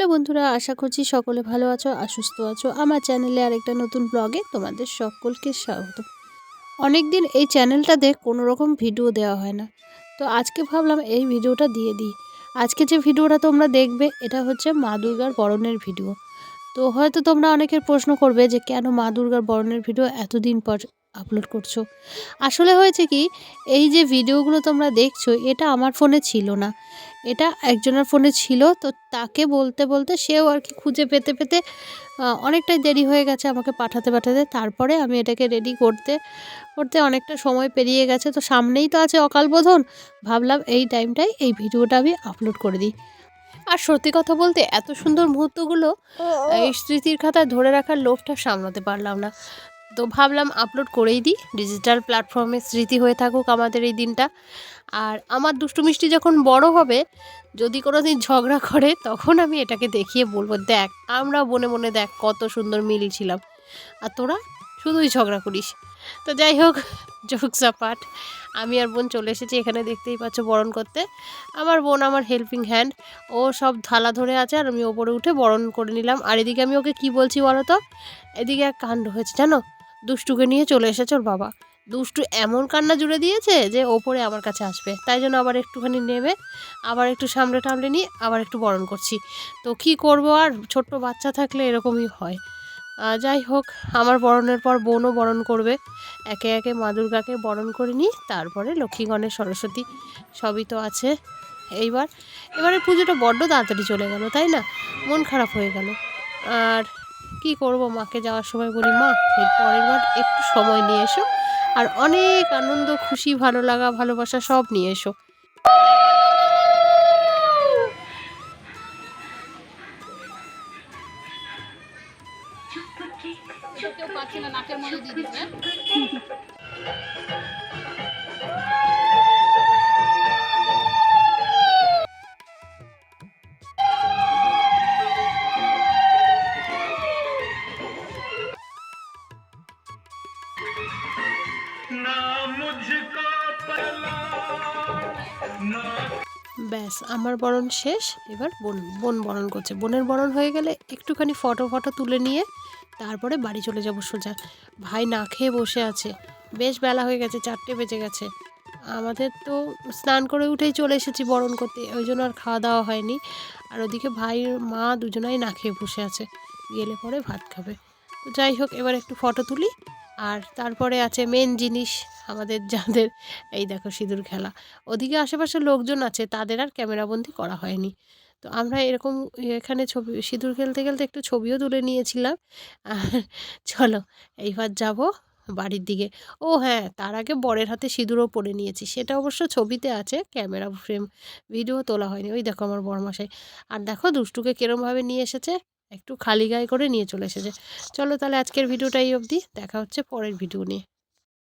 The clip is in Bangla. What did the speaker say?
হ্যালো বন্ধুরা, আশা করছি সকলে ভালো আছো আর সুস্থ আছো। আমার চ্যানেলে আরেকটা নতুন ব্লগে তোমাদের সকলকে স্বাগত। অনেক দিন এই চ্যানেলটাতে কোনো রকম ভিডিও দেওয়া হয় না। তো আজকে ভাবলাম এই ভিডিওটা দিয়ে দিই। আজকে যে ভিডিওটা তোমরা দেখবে, এটা হচ্ছে মা দুর্গার বরণের ভিডিও তো হয়তো তোমরা অনেকের প্রশ্ন করবে যে কেন মা দুর্গার বরণের ভিডিও এতদিন পর আপলোড করছ। আসলে হয়েছে কি এই যে ভিডিওগুলো তোমরা দেখছ এটা আমার ফোনে ছিল না। এটা একজনের ফোনে ছিল তো তাকে বলতে বলতে সেও আর কি খুঁজে পেতে পেতে অনেকটাই দেরি হয়ে গেছে আমাকে পাঠাতে পাঠাতে। তারপরে আমি এটাকে রেডি করতে করতে অনেকটা সময় পেরিয়ে গেছে। তো সামনেই তো আছে অকাল বোধন। ভাবলাম এই টাইমটাই এই ভিডিওটা আমি আপলোড করে দিই। আর সত্যি কথা বলতে এত সুন্দর মুহূর্তগুলো এই স্মৃতির খাতায় ধরে রাখার লোভটা সামলাতে পারলাম না। তো ভাবলাম আপলোড করেই দিই। ডিজিটাল প্ল্যাটফর্মে স্মৃতি হয়ে থাকুক আমাদের এই দিনটা। আর আমার দুষ্টু মিষ্টি যখন বড় হবে, যদি কোনো দিন ঝগড়া করে, তখন আমি এটাকে দেখিয়ে বলব, দেখ, আমরা মনে মনে দেখ কত সুন্দর মিল ছিলাম আর তোরা শুধুই ঝগড়া করিস। তো যাই হোক জোকস পাঠ আমি আর বোন চলে এসেছি, এখানে দেখতেই পাচ্ছ বরণ করতে। আমার বোন আমার হেল্পিং হ্যান্ড ও সব থালা ধরে আছে আর আমি ওপরে উঠে বরণ করে নিলাম। আর এদিকে আমি ওকে কি বলছি বলো তো? এদিকে এক কাণ্ড হয়েছে, জানো? দুষ্টুকে নিয়ে চলে এসেছে ওর বাবা। দুষ্টু এমন কান্না জুড়ে দিয়েছে যে ওপরে আমার কাছে আসবে। তাই জন্য আবার একটুখানি নেমে আবার একটু সামলে টামলে নিয়ে আবার একটু বরণ করছি। তো কি করব আর? ছোট্ট বাচ্চা থাকলে এরকমই হয়। যাই হোক, আমার বরণের পর বোনও বরণ করবে। একে একে মা দুর্গাকে বরণ করে নিই, তারপরে লক্ষ্মী, গণেশ, সরস্বতী সবই তো আছে। এইবার, এবারে পুজোটা বড্ড তাড়াতাড়ি চলে গেল, তাই না? মন খারাপ হয়ে গেল। আর কি করব? মাকে যাওয়ার সময় বলি মা এর পরের বার একটু সময় নিয়ে এসো আর অনেক আনন্দ খুশি ভালো লাগা ভালোবাসা সব নিয়ে এসো। কেউ পাচ্ছে না নাকের মধ্যে দিয়ে ব্যাস, আমার বরণ শেষ। এবার বোন বোন বরণ করছে। বোনের বরণ হয়ে গেলে একটুখানি ফটো ফটো তুলে নিয়ে তারপরে বাড়ি চলে যাব সোজা। ভাই না খেয়ে বসে আছে। বেশ বেলা হয়ে গেছে, চারটে বেজে গেছে। আমাদের তো স্নান করে উঠেই চলে এসেছি বরণ করতে। ওই জন্য আর খাওয়া দাওয়া হয়নি। আর ওদিকে ভাইয়ের মা দুজনাই না খেয়ে বসে আছে। গেলে পরে ভাত খাবে। তো যাই হোক, এবার একটু ফটো তুলি। আর তারপরে আছে মেন জিনিস আমাদের যাদের, এই দেখো সিঁদুর খেলা। ওদিকে আশেপাশে লোকজন আছে, তাদের আর ক্যামেরাবন্দি করা হয়নি। তো আমরা এরকম এখানে ছবি, সিঁদুর খেলতে খেলতে একটু ছবিও তুলে নিয়েছিলাম। আর চলো, এইবার যাব বাড়ির দিকে। ও হ্যাঁ তার আগে বরের হাতে সিঁদুরও পরে নিয়েছি। সেটা অবশ্য ছবিতে আছে ক্যামেরা ফ্রেম ভিডিও তোলা হয়নি। ওই দেখো আমার বরমাসাই আর দেখো দুষ্টুকে কিরমভাবে নিয়ে এসেছে? একটু খালি গায়ে করে নিয়ে চলে এসেছে। চলো তাহলে আজকের ভিডিওটা এই অবধি। দেখা হচ্ছে পরের ভিডিও নিয়ে।